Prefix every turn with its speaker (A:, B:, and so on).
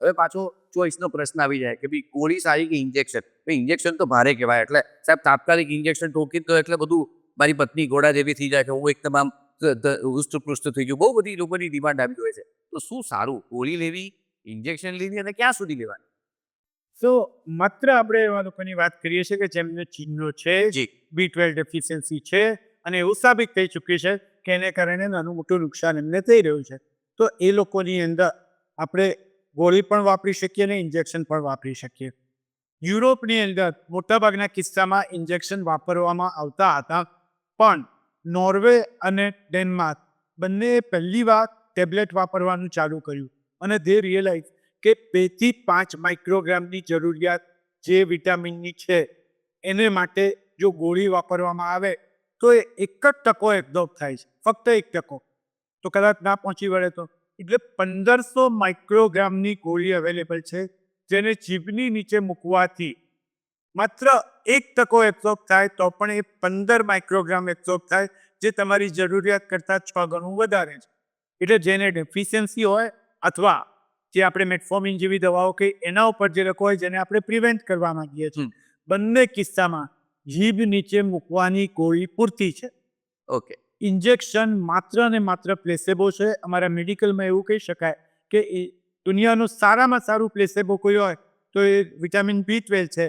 A: હવે પાછો ચોઈસનો પ્રશ્ન આવી જાય કે ભાઈ ગોળી સારી કે ઇન્જેક્શન ઇન્જેક્શન તો ભારે કહેવાય એટલે સાહેબ તાત્કાલિક ઇન્જેક્શન ઠોકી તો એટલે બધું મારી પત્ની ઘોડા જેવી થઈ જાય કે હું એકદમ આમ હૃષ્ટપૃષ્ટ થઈ ગયું. બહુ બધી લોકોની ડિમાન્ડ આવી હોય છે. તો શું સારું? ગોળી લેવી ઇન્જેક્શન લેવી અને ક્યાં સુધી લેવાની?
B: તો માત્ર આપણે એવા લોકોની વાત કરીએ છીએ કે જેમને ચિહ્નો છે
A: જી.
B: બી ટ્વેલ્વ ડેફિશિયન્સી છે અને એવું સાબિત થઈ ચૂક્યું છે કે એને કારણે નાનું મોટું નુકસાન એમને થઈ રહ્યું છે. તો એ લોકોની અંદર આપણે ગોળી પણ વાપરી શકીએ અને ઇન્જેક્શન પણ વાપરી શકીએ. યુરોપની અંદર મોટાભાગના કિસ્સામાં ઇન્જેક્શન વાપરવામાં આવતા હતા. પણ નોર્વે અને ડેનમાર્ક બંને પહેલી વાર ટેબ્લેટ વાપરવાનું ચાલુ કર્યું અને દે રિયલાઇઝ કે બેથી પાંચ માઇક્રોગ્રામની જરૂરિયાત જે વિટામિનની છે એને માટે જો ગોળી વાપરવામાં આવે તો એ એક જ ટકો એબ્ઝોર્બ થાય છે. ફક્ત એક ટકો તો કદાચ ના પહોંચી વળે તો. એટલે પંદરસો માઇક્રોગ્રામની ગોળી અવેલેબલ છે જેને જીભની નીચે મૂકવાથી. માત્ર એક ટકો એબ્સોર્બ થાય તો પણ એ પંદર માઇક્રોગ્રામ એબ્સોર્બ થાય જે તમારી જરૂરિયાત કરતાં છ ગણું વધારે છે. એટલે જેને ડેફિશિયન્સી હોય અથવા જે આપણે મેટફોર્મિન જેવી દવાઓ કે એના ઉપર જે લોકો હોય જેને આપણે પ્રિવેન્ટ કરવા માંગીએ છીએ બંને કિસ્સામાં જીભ નીચે મૂકવાની ગોળી પૂરતી છે.
A: ઓકે.
B: ઇન્જેક્શન માત્ર ને માત્ર પ્લેસેબો છે. અમારા મેડિકલમાં એવું કહી શકાય કે દુનિયાનું સારામાં સારું પ્લેસેબો કોઈ હોય તો એ વિટામિન બી ટ્વેલ્વ છે.